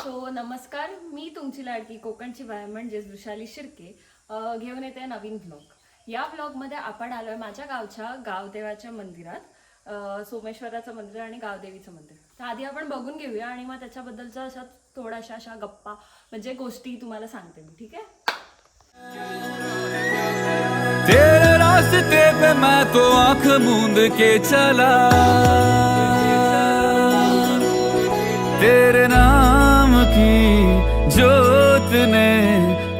So नमस्कार मी तुमची लाडकी कोकणची बाय म्हणजेच वृषाली शिर्के घेऊन येते नवीन ब्लॉग या ब्लॉगमध्ये आपण आलोय माझ्या गावच्या गावदेवाच्या मंदिरात सोमेश्वराचं मंदिर आणि गावदेवीचं मंदिर. तर आधी आपण बघून घेऊया आणि मग त्याच्याबद्दलच्या अशा थोड्याशा अशा गप्पा म्हणजे गोष्टी तुम्हाला सांगते मी ठीक आहे? तो के चला। तेरे नाम की जोत ने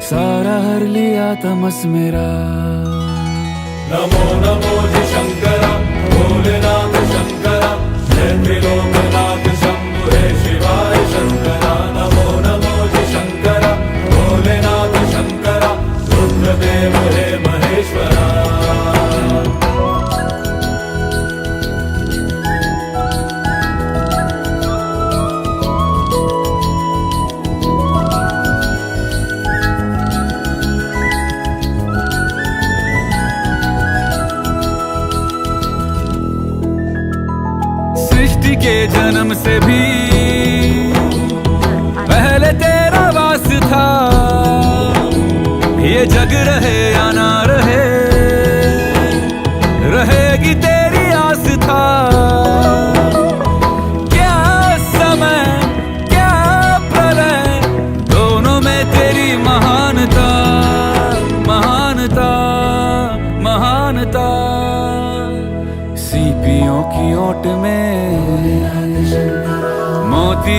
सारा हर लिया तमस मेरा। नमो नमो जी शंकरा भोलेनाथ शंकरा जय त्रिलोकनाथ शंभु हे शिवाय शंकरा। नमो नमो जी शंकरा भोलेनाथ शंकरा रुद्रदेव हे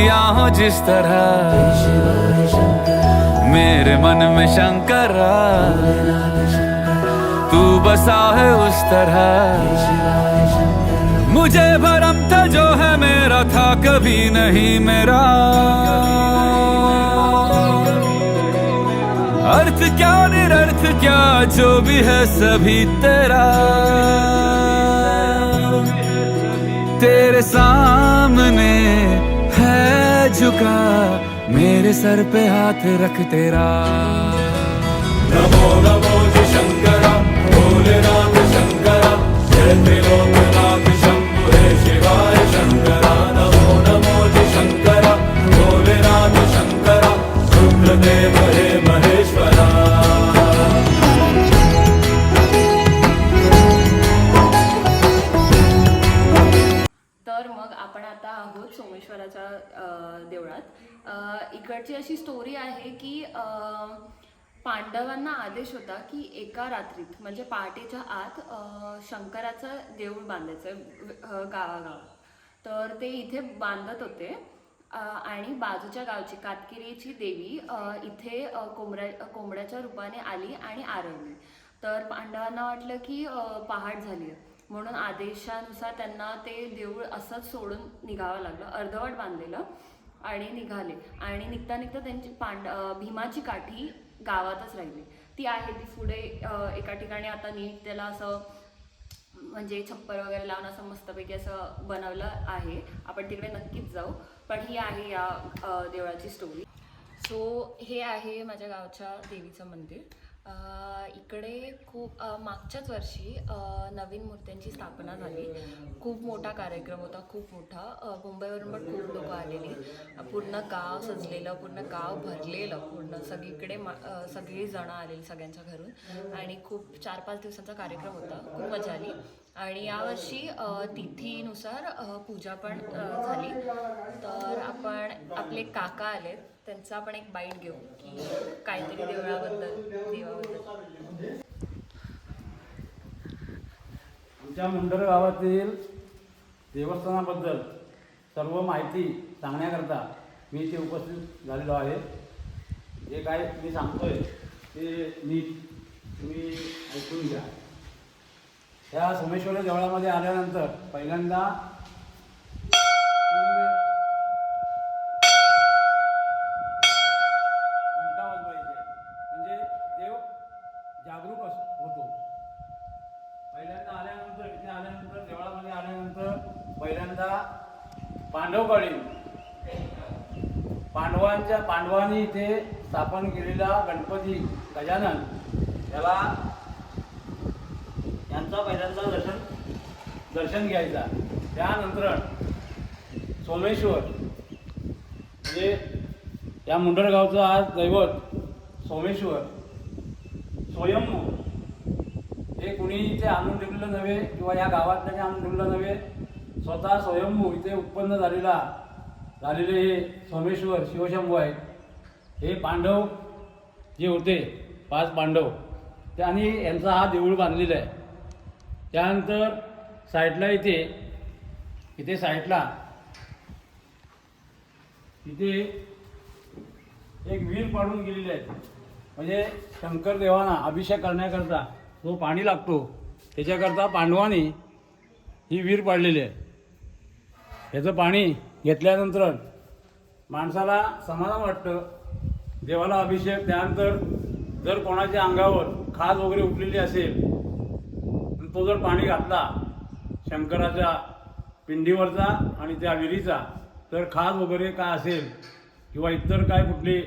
मोतिया हो जिस तरह। मेरे मन में शंकर तू बसा है उस तरह। मुझे भरम था जो है मेरा था, कभी नहीं मेरा। अर्थ क्या निरर्थ क्या, जो भी है सभी तेरा। तेरे सामने झुका मेरे सर पे हाथ रख तेरा। पांडवांना आदेश होता की एका रात्रीत म्हणजे पहाटेच्या आत शंकराचं देऊळ बांधायचं गावागावात. तर ते इथे बांधत होते. आणि बाजूच्या गावची कातकिरीची देवी इथे कोंबड्या कोंबड्याच्या रूपाने आली आणि आरवली. तर पांडवांना वाटलं की पहाट झाली आहे. म्हणून आदेशानुसार त्यांना ते देऊळ असंच सोडून निघावं लागलं अर्धवट बांधलेलं आणि निघाले. आणि निघता निघता त्यांची पांड भीमाची काठी गावातच राहिली. ती आहे ती पुढे एका ठिकाणी आता नीट त्याला असं म्हणजे छप्पर वगैरे लावून असं मस्तपैकी असं बनवलं आहे. आपण तिकडे नक्कीच जाऊ. पण ही आहे या देवळाची स्टोरी सो हे आहे माझ्या गावच्या देवीचं मंदिर. इकडे खूप मागच्याच वर्षी नवीन मूर्त्यांची स्थापना झाली. खूप मोठा कार्यक्रम होता खूप मोठा. मुंबईवरून पण खूप लोक आलेली. पूर्ण गाव सजलेलं पूर्ण गाव भरलेलं पूर्ण सगळीकडे मा सगळी जणं आलेली सगळ्यांच्या घरून. आणि खूप चार पाच दिवसांचा कार्यक्रम होता. खूप मजा आली. आणि यावर्षी तिथीनुसार पूजा पण झाली. तर आपण आपले काका आलेत. त्यांचा आपण एक बाईट घेऊ की काहीतरी देवळाबद्दल देवाबद्दल. आमच्या मुंडर गावातील देवस्थानाबद्दल सर्व माहिती सांगण्याकरता मी इथे उपस्थित झालेलो आहे. जे काय मी सांगतोय ते नीट तुम्ही ऐकून घ्या. ह्या सोमेश्वर देवळामध्ये आल्यानंतर पहिल्यांदा पांडवकाळी पांडवांच्या पांडवांनी इथे स्थापन केलेला गणपती गजानन. त्याला यांचा पहिल्यांदा दर्शन दर्शन घ्यायचा. त्यानंतर सोमेश्वर म्हणजे या मुंडरगावचं आज दैवत सोमेश्वर स्वयंभू. हे कुणी इथे आणून ठेवलेलं नव्हे किंवा या गावातल्या आणून ठेवलं नव्हे स्वतः स्वयंभू इथे उत्पन्न झालेला झालेले हे सोमेश्वर शिवशंभू आहेत. हे पांडव जे होते पाच पांडव त्यांनी यांचा हा देऊळ बांधलेला आहे. त्यानंतर साईडला इथे इथे साईडला इथे एक विहीर पाडून गेलेली आहे. म्हणजे शंकर देवांना अभिषेक करण्याकरता जो पाणी लागतो त्याच्याकरता पांडवांनी ही विहीर पाडलेली आहे. ह्याचं पाणी घेतल्यानंतर माणसाला समाधान वाटतं. देवाला अभिषेक त्यानंतर जर कोणाच्या अंगावर खाज वगैरे उठलेली असेल तो जर पाणी घातला शंकराच्या पिंडीवरचा आणि त्या विहिरीचा तर खाज वगैरे काय असेल किंवा इतर काय कुठली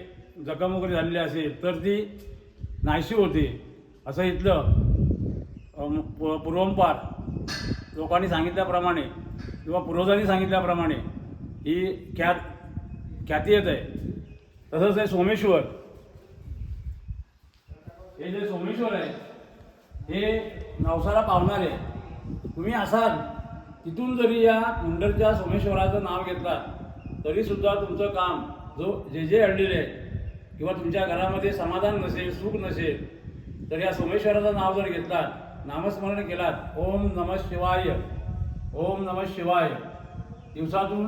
जखम वगैरे झालेली असेल तर ती नाहीशी होते. असं इथलं पूर्वंपार लोकांनी सांगितल्याप्रमाणे किंवा पूर्वजांनी सांगितल्याप्रमाणे ही ख्यात ख्याती येत आहे. तसंच हे सोमेश्वर हे जे सोमेश्वर आहे हे नवसाला पावणारे. तुम्ही असाल तिथून जरी या मुंडरच्या सोमेश्वराचं नाव घेतलात तरीसुद्धा तुमचं काम जो जे जे अडलेले आहे किंवा तुमच्या घरामध्ये समाधान नसेल सुख नसेल तर या सोमेश्वराचं नाव जर घेतलात नामस्मरण केलात ओम नमः शिवाय. ओम नमः शिवाय. दिवसातून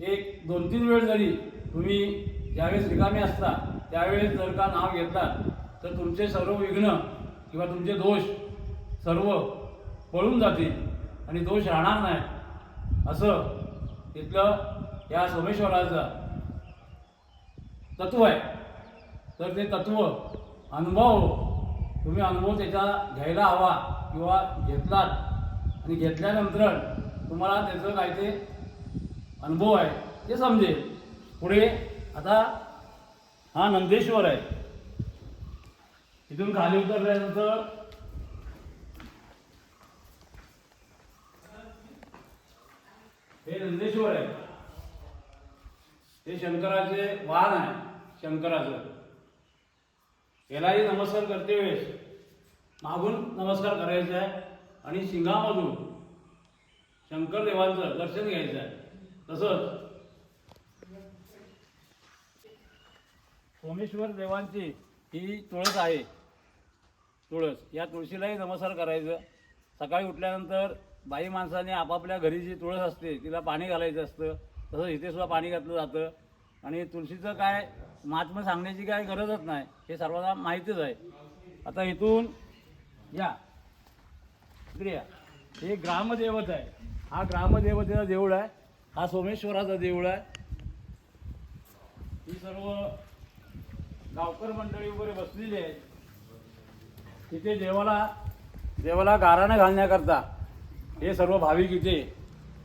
एक दोन तीन वेळ जरी तुम्ही ज्यावेळेस रिकामे असता त्यावेळेस जर का नाव घेतलात तर तुमचे सर्व विघ्न किंवा तुमचे दोष सर्व पळून जातील आणि दोष राहणार नाही. असं तिथलं या सोमेश्वराचं तत्व आहे. तर ते तत्व अनुभव तुम्ही अनुभव त्याचा घ्यायला हवा किंवा घेतलात आणि घेतल्यानंतर तुम्हाला त्याचं काय ते अनुभव आहे ते समजेल. पुढे आता हा नंदेश्वर आहे. इथून खाली उतरल्यानंतर हे नंदेश्वर आहे. हे शंकराचे वाहन आहे शंकराचं. यालाही नमस्कार करते वेळेस. मागून नमस्कार करायचा आहे. आणि शिंगामधून शंकर देवांचं दर्शन घ्यायचं आहे. तसंच सोमेश्वर देवांची ही तुळस आहे. तुळस या तुळशीलाही नमस्कार करायचं. सकाळी उठल्यानंतर बाई माणसाने आपापल्या घरी जी तुळस असते तिला पाणी घालायचं असतं. तसं इथे सुद्धा पाणी घातलं जातं. आणि तुळशीचं काय महात्म सांगण्याची काय गरजच नाही. हे सर्वांना माहितीच आहे. आता इथून या. इकडे हे ग्रामदेवत आहे. हा ग्रामदेवतेचा देऊळ आहे. हा सोमेश्वराचा देऊळ आहे. ही सर्व गावकर मंडळी वगैरे बसलेली आहे तिथे देवाला देवाला गाराणं घालण्याकरता हे सर्व भाविक इथे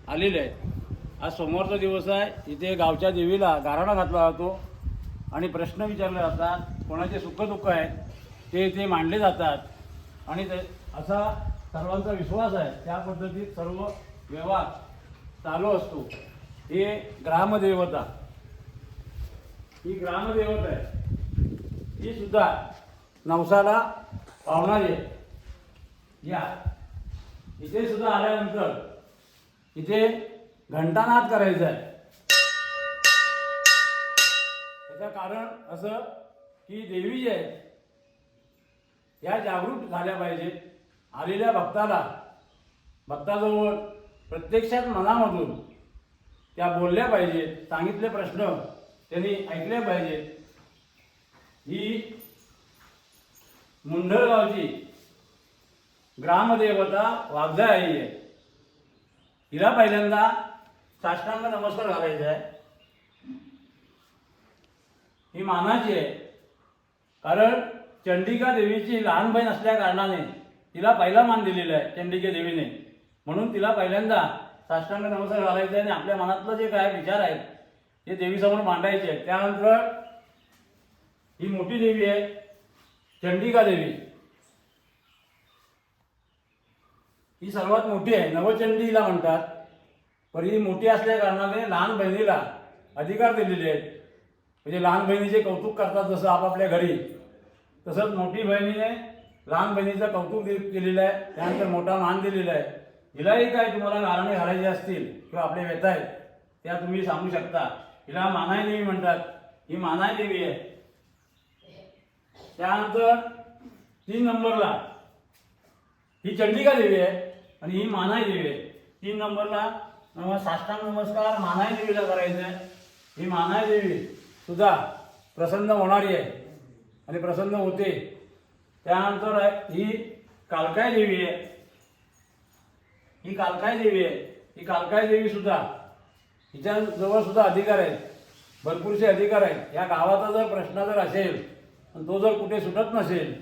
आलेले आहेत. आज सोमवारचा दिवस आहे. इथे गावच्या देवीला गाराणा घातला जातो. आणि प्रश्न विचारले जातात कोणाचे सुखदुःख आहेत ते इथे मांडले जातात. आणि ते असा सर्वांचा विश्वास आहे त्या पद्धतीत सर्व व्यवहार चालू असतो. हे ग्रामदेवता. ही ग्रामदेवता आहे. ही सुद्धा नवसाला पावणारी आहे. या. इथे सुद्धा आल्यानंतर इथे घंटानाद करायचा आहे. त्याचं कारण असं की देवी जी आहे या जागृत झाल्या पाहिजेत. आलेल्या भक्ताला भक्ताजवळ प्रत्यक्षात मनामधून त्या बोलल्या पाहिजेत सांगितले प्रश्न त्यांनी ऐकले पाहिजेत. ही मुंढळगावची ग्रामदेवता वाघजा आई आहे. हिला पहिल्यांदा साष्टांग नमस्कार घालायचा आहे. ही मानाची आहे. कारण चंडिका देवीची लहान बहीण असल्या कारणाने तिला पहिला मान दिलेला आहे चंडिके देवीने. म्हणून तिला पहिल्यांदा साष्टांग नमस्कार घालायचा आणि आपल्या मनातलं जे काय विचार आहेत ते देवीसमोर मांडायचे आहेत. त्यानंतर ही मोठी देवी आहे चंडिका देवी. ही सर्वात मोठी आहे नवचंडीला म्हणतात. पण ही मोठी असल्या कारणाने लहान बहिणीला अधिकार दिलेले आहेत. म्हणजे लहान बहिणीचे कौतुक करतात जसं आपापल्या घरी तसंच मोठी बहिणीने लहान बहिणीचं कौतुक केलेलं आहे त्यानंतर मोठा मान दिलेला आहे. हिलाही काय तुम्हाला गाराणे घालायचे असतील किंवा आपले व्यथा आहेत त्या तुम्ही सांगू शकता. हिला मानाय देवी म्हणतात. ही मानाय देवी आहे. त्यानंतर तीन नंबरला ही चंडिका देवी आहे आणि ही मानाय देवी आहे. तीन नंबरला नम साष्टांग नमस्कार मानाय देवीला करायचं आहे. ही मानाय देवी सुद्धा प्रसन्न होणारी आहे आणि प्रसन्न होते. त्यानंतर ही कालकाय देवी आहे. ही कालकाय देवी आहे. ही कालकाय देवी सुद्धा हिच्या जवळ सुद्धा अधिकार आहेत. भरपूरसे अधिकार आहेत. या गावाचा जर प्रश्न जर असेल आणि तो जर कुठे सुटत नसेल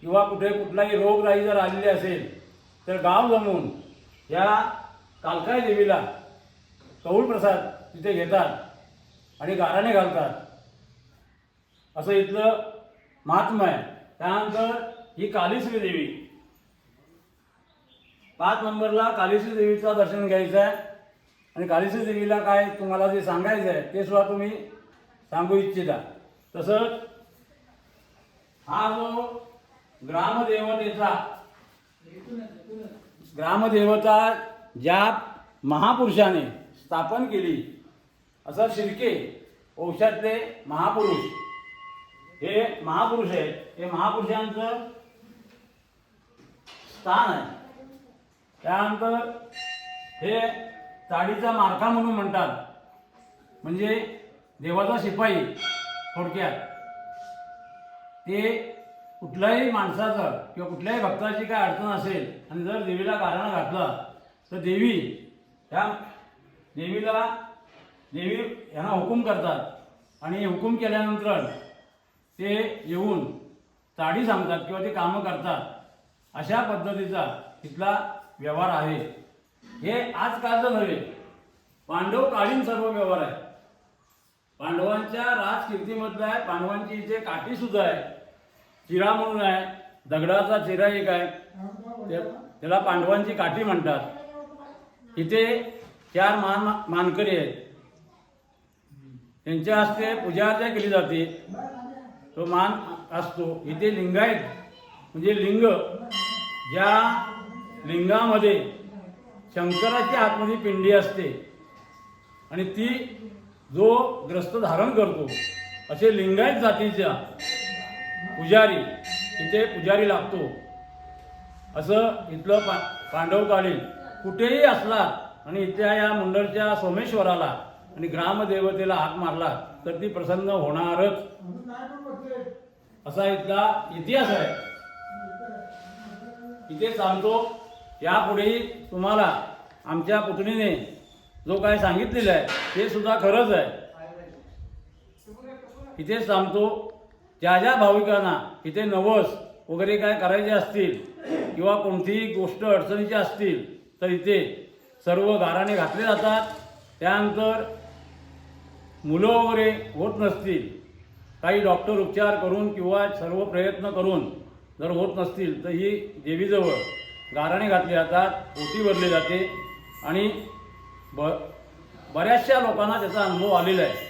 किंवा कुठे कुठलाही रोगराई जर आलेली असेल तर गाव जमून या कालकाय देवीला कौल प्रसाद तिथे घेतात आणि गाराणे घालतात. असं इथलं महात्मा आहे. त्यानंतर ही कालीश्री देवी. पाच नंबरला कालीश्री देवीचं दर्शन घ्यायचं आहे. आणि कालीश्री देवीला काय तुम्हाला जे सांगायचं आहे ते सुद्धा तुम्ही सांगू इच्छिता. तसंच हा जो ग्रामदेवतेचा ग्रामदेवता ज्या महापुरुषाने स्थापन केली असं शिर्के वंशातले महापुरुष हे महापुरुष आहेत. हे महापुरुषांचं स्थान आहे. त्यानंतर हे ताडीचा मारखा म्हणून म्हणतात. म्हणजे देवाचा शिपाई थोडक्यात. ते कुठल्याही माणसाचं किंवा कुठल्याही भक्ताची काय अडचण असेल आणि जर देवीला कारण घातलं तर देवी ह्या देवीला देवी यांना हुकूम करतात. आणि हुकूम केल्यानंतर ते येऊन चाडी सांगतात किंवा ते कामं करतात अशा पद्धतीचा तिथला व्यवहार आहे. हे आजकालचं नव्हे पांडव कालीन सर्व व्यवहार आहे. पांडवांच्या राजकीर्तीमधला आहे पांडवांची इथे काठीसुद्धा आहे. चिरा म्हणून आहे दगडाचा चिरा एक आहे. त्या- त्याला पांडवांची काठी म्हणतात. इथे चार मान मानकरी आहेत. त्यांच्या हस्ते पूजा अर्चा केली जाते. तो मान असतो. इथे लिंगायत म्हणजे लिंग ज्या लिंगामध्ये शंकराच्या आतमध्ये पिंडी असते आणि ती जो ग्रस्त धारण करतो असे लिंगायत जातीच्या. पुजारी इथे पुजारी लागतो. असं इथलं पा पांडवकालीन कुठेही असला आणि इथल्या या मंडळच्या सोमेश्वराला आणि ग्रामदेवतेला हाक मारला तर ती प्रसन्न होणारच. असा इथला इतिहास आहे. इथे सांगतो यापुढेही तुम्हाला आमच्या पुतणीने जो काय सांगितलेलं आहे ते सुद्धा खरंच आहे. इथेच सांगतो ज्या ज्या भाविकांना इथे नवस वगैरे काय करायचे असतील किंवा कोणतीही गोष्ट अडचणीची असतील तर इथे सर्व गाराने घातले जातात. त्यानंतर मुलं वगैरे होत नसतील काही डॉक्टर उपचार करून किंवा सर्व प्रयत्न करून जर होत नसतील तर ही देवीजवळ गाराणे घातले जातात ओटी भरली जाते आणि ब बऱ्याचशा लोकांना त्याचा अनुभव आलेला आहे.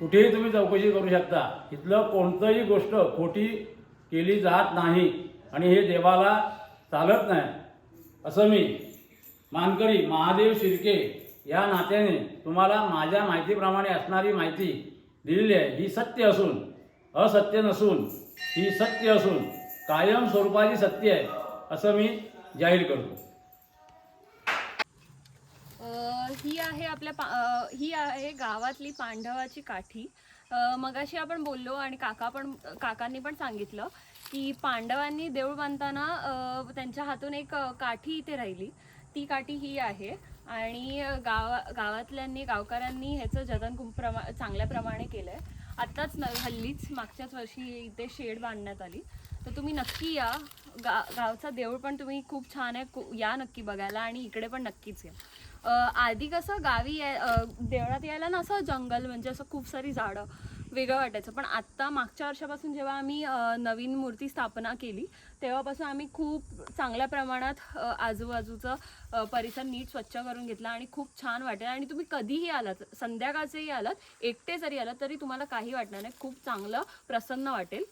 कुठेही तुम्ही चौकशी करू शकता. इथलं कोणतंही गोष्ट खोटी केली जात नाही आणि हे देवाला चालत नाही. असं मी मानकरी महादेव शिर्के या नात्याने तुम्हाला माझ्या माहितीप्रमाणे असणारी माहिती दिलेली आहे. ही सत्य असून असत्य नसून ही सत्य असून कायम स्वरूपाची सत्य आहे असं मी जाहीर करतो. ही आहे आपल्या पा ही आहे गावातली पांडवाची काठी. मगाशी आपण बोललो आणि काका पण काकांनी पण सांगितलं की पांडवांनी देऊळ बांधताना त्यांच्या हातून एक काठी इथे राहिली. ती काठी ही आहे. आणि गाव गावा गावातल्यांनी गावकऱ्यांनी ह्याचं जतन खूप प्रमा चांगल्या प्रमाणे केलं आहे आत्ताच न हल्लीच मागच्याच वर्षी इथे शेड बांधण्यात आली. तर तुम्ही नक्की या. गा गावचा देऊळ पण तुम्ही खूप छान आहे. कु- या नक्की बघायला आणि इकडे पण नक्कीच या. आधी कसं गावी देवळात यायला ना असं जंगल म्हणजे असं खूप सारी झाडं वेगळं वाटायचं. पण आत्ता मागच्या वर्षापासून जेव्हा आम्ही नवीन मूर्ती स्थापना केली तेव्हापासून आम्ही खूप चांगल्या प्रमाणात आजूबाजूचं परिसर नीट स्वच्छ करून घेतला आणि खूप छान वाटेल. आणि तुम्ही कधीही आलात संध्याकाळचेही आलात एकटे जरी आलात तरी तुम्हाला काही वाटणार नाही. खूप चांगलं प्रसन्न वाटेल.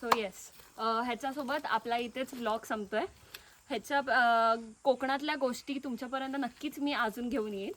सो येस ह्याच्यासोबत आपला इथेच ब्लॉग संपतोय. ह्याच्या कोकणातल्या गोष्टी तुमच्यापर्यंत नक्कीच मी अजून घेऊन येईन.